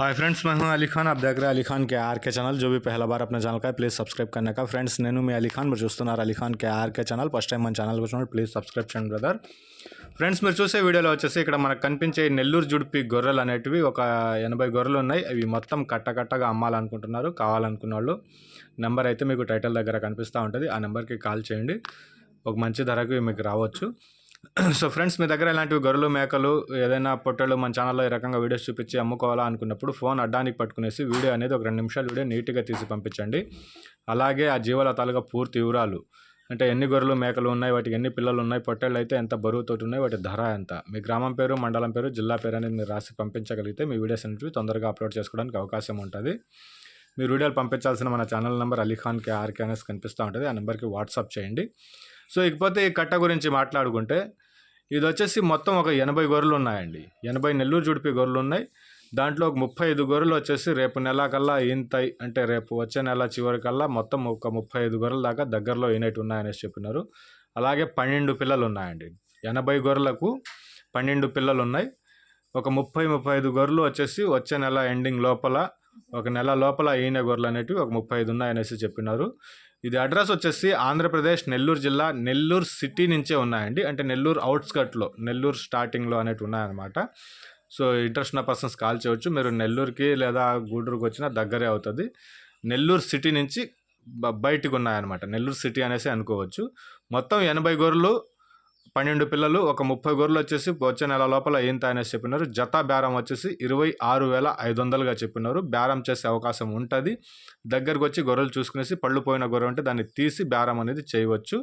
Hi friends మేము అలీ ఖాన్ అప్ దగ్గర Ali Khan K RK channel జో బీ పహల బార్ అప్న ఛానల్ కా ప్లీజ్ సబ్స్క్రైబ్ కన్నా ఫ్రెండ్స్ నేను మీ అలీ ఖాన్ మీరు చూస్తున్నారు Ali Khan K RK channel first time మన ఛానల్ వచ్చినప్పుడు ప్లీజ్ సబ్స్క్రైబ్ చేయండి బ్రదర్ ఫ్రెండ్స్ మీరు చూసే వీడియోలో వచ్చేసి ఇక్కడ మనకు కనిపించే నెల్లూరు జుడిపి గొర్రెలు అనేటివి ఒక ఎనభై గొర్రెలు ఉన్నాయి అవి మొత్తం కట్టకట్టగా అమ్మాలనుకుంటున్నారు కావాలనుకున్న వాళ్ళు నెంబర్ అయితే మీకు టైటిల్ దగ్గర కనిపిస్తూ ఉంటుంది ఆ నెంబర్కి కాల్ చేయండి ఒక మంచి ధరకు మీకు రావచ్చు సో ఫ్రెండ్స్ మీ దగ్గర ఇలాంటివి గొర్రెలు మేకలు ఏదైనా పొట్టలు మన ఛానల్లో ఈ రకంగా వీడియోస్ చూపించి అమ్ముకోవాలా అనుకున్నప్పుడు ఫోన్ అడ్డానికి పట్టుకునేసి వీడియో అనేది ఒక రెండు నిమిషాలు వీడియో నీట్గా తీసి పంపించండి. అలాగే ఆ జీవాల తాలూకా పూర్తి వివరాలు. అంటే ఎన్ని గొర్రెలు మేకలు ఉన్నాయి వాటికి ఎన్ని పిల్లలు ఉన్నాయి పొట్టేళ్ళు అయితే ఎంత బరువుతోటి ఉన్నాయి వాటి ధర ఎంత? మీ గ్రామం పేరు మండలం పేరు జిల్లా పేరు అనేది మీరు రాసి పంపించగలిగితే మీ వీడియోస్ అనేవి తొందరగా అప్లోడ్ చేసుకోవడానికి అవకాశం ఉంటుంది. మీరు వీడియోలు పంపించాల్సిన మన channel number Ali Khan K RK అనేసి కనిపిస్తూ ఉంటుంది. ఆ నెంబర్కి వాట్సాప్ చేయండి. సో ఇకపోతే ఈ కట్ట గురించి మాట్లాడుకుంటే ఇది వచ్చేసి మొత్తం ఒక ఎనభై గొర్రెలు ఉన్నాయండి ఎనభై నెల్లూరు జుడిపి గొర్రెలు ఉన్నాయి దాంట్లో ఒక ముప్పై ఐదు గొర్రెలు వచ్చేసి రేపు నెలకల్లా కల్లా అంటే రేపు వచ్చే నెల చివరికల్లా మొత్తం ఒక ముప్పై ఐదు గొర్రెల దాకా దగ్గరలో ఈనట్టు ఉన్నాయనేసి చెప్పినారు. అలాగే పన్నెండు పిల్లలు ఉన్నాయండి ఎనభై గొర్రెలకు పన్నెండు పిల్లలు ఉన్నాయి ఒక ముప్పై ముప్పై ఐదు గొర్రెలు వచ్చేసి వచ్చే నెల ఎండింగ్ లోపల ఒక నెల లోపల ఈయన గొర్రెలు అనేటివి ఒక ముప్పై ఐదు ఉన్నాయనేసి చెప్పినారు. ఇది అడ్రస్ వచ్చేసి ఆంధ్రప్రదేశ్ నెల్లూరు జిల్లా నెల్లూరు సిటీ నుంచే ఉన్నాయండి. అంటే నెల్లూరు అవుట్స్కట్లో నెల్లూరు స్టార్టింగ్లో అనేవి ఉన్నాయన్నమాట. సో ఇంట్రెస్ట్ ఉన్న పర్సన్స్ కాల్ చేయవచ్చు మీరు నెల్లూరుకి లేదా గూడూరుకి వచ్చినా దగ్గరే అవుతుంది. నెల్లూరు సిటీ నుంచి బ- బయటికి ఉన్నాయన్నమాట. నెల్లూరు సిటీ అనేసి అనుకోవచ్చు. మొత్తం ఎనభై గొర్రెలు పన్నెండు పిల్లలు ఒక ముప్పై గొర్రెలు వచ్చేసి వచ్చే నెల లోపల ఏంత అనేసి చెప్పినారు. జత బేరం వచ్చేసి ఇరవై ఆరు వేల ఐదు వందలుగా చెప్పినారు. బేరం చేసే అవకాశం ఉంటుంది. దగ్గరకు వచ్చి గొర్రెలు చూసుకునేసి పళ్ళు పోయిన గొర్రె ఉంటే దాన్ని తీసి బేరం అనేది చేయవచ్చు.